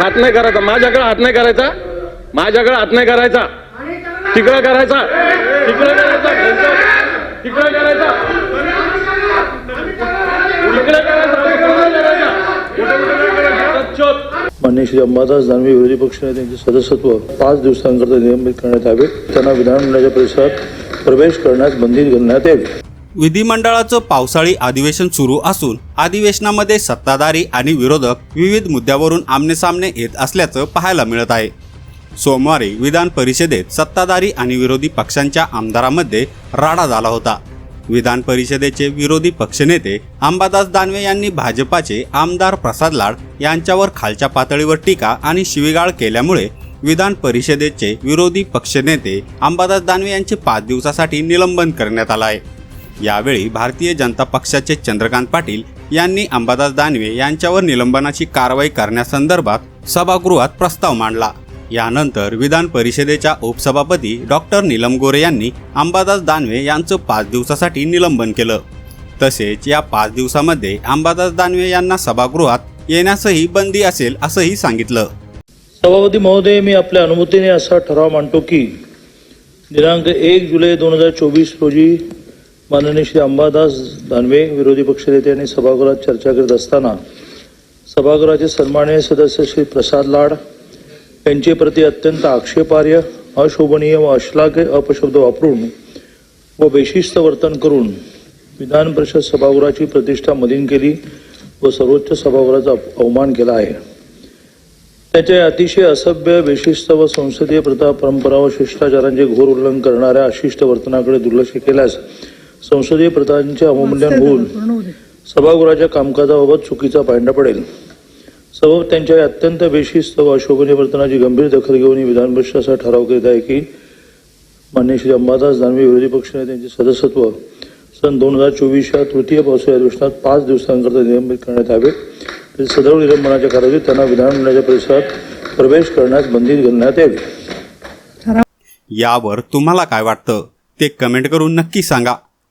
हात नाही करायचा. माझ्याकडे हात नाही करायचा. माझ्याकडे हात नाही करायचा. तिकडं करायचा. तिकडं करायचा. तिकडं करायचा. तिकडे करायचा. मान्य श्री अंबादास दानवे विरोधी पक्षनेत्यांचे सदस्यत्व पाच दिवसांकरता निलंबित करण्यात यावे. त्यांना विधानमंडळाच्या परिसरात प्रवेश करण्यास बंदी घालण्यात यावी. विधिमंडळाचं पावसाळी अधिवेशन सुरू असून अधिवेशनामध्ये सत्ताधारी आणि विरोधक विविध मुद्द्यावरून आमनेसामने येत असल्याचं पाहायला मिळत आहे. सोमवारी विधान परिषदेत सत्ताधारी आणि विरोधी पक्षांच्या आमदारांमध्ये राडा झाला होता. विधान परिषदेचे विरोधी पक्षनेते अंबादास दानवे यांनी भाजपाचे आमदार प्रसाद लाड यांच्यावर खालच्या पातळीवर टीका आणि शिवीगाळ केल्यामुळे विधान परिषदेचे विरोधी पक्षनेते अंबादास दानवे यांचे पाच दिवसासाठी निलंबन करण्यात आलं आहे. यावेळी भारतीय जनता पक्षाचे चंद्रकांत पाटील यांनी अंबादास दानवे यांच्यावर निलंबनाची कारवाई करण्यासंदर्भात सभागृहात प्रस्ताव मांडला. यानंतर विधान परिषदेच्या उपसभापती डॉक्टर नीलम गोरे यांनी अंबादास दानवे यांचं पाच दिवसासाठी निलंबन केलं. तसेच या पाच दिवसामध्ये अंबादास दानवे यांना सभागृहात येण्यासही बंदी असेल असंही सांगितलं. सभापती महोदय मी आपल्या अनुमतीने असा ठराव मांडतो की दिनांक एक जुलै दोन हजार चोवीस रोजी माननीय श्री अंबादास दानवे विरोधी पक्षनेते आणि सभागृहात चर्चा करीत असताना सभागृहाचे सन्माननीय सदस्य श्री प्रसाद लाड यांचे प्रति अत्यंत आक्षेपार्ह अशोभनीय व अश्लाघ्य अपशब्द वापरून व बेशिस्त वर्तन करून विधान परिषद सभागृहाची प्रतिष्ठा मलिन केली व सर्वोच्च सभागृहाचा अवमान केला आहे. त्याच्या अतिशय असभ्य बेशिस्त व संसदीय प्रथा परंपरा व शिष्टाचारांचे घोर उल्लंघन करणाऱ्या अशिष्ट वर्तनाकडे दुर्लक्ष केल्यास संसदीय प्रथांचे अवमूल्यन होऊन सभागृहाच्या कामकाजाबाबत चुकीचा पायंडा पडेल. सबब त्यांच्या अत्यंत बेशिस्त व अशोभनीय वर्तनाची गंभीर दखल घेऊन ही विधान परिषद असा ठराव करीत आहे की मान्य श्री अंबादास दानवे विरोधी पक्षनेत्यांचे सदस्यत्व सन दोन हजार चोवीसच्या तृतीय पावसाळी अधिवेशनात पाच दिवसांकरता निलंबित करण्यात यावे. तरी सदर निलंबनाच्या कारवाईत त्यांना विधानमंडळाच्या परिसरात प्रवेश करण्यास बंदी घालण्यात यावी यावर तुम्हाला काय वाटतं? ते कमेंट करून नक्की सांगा.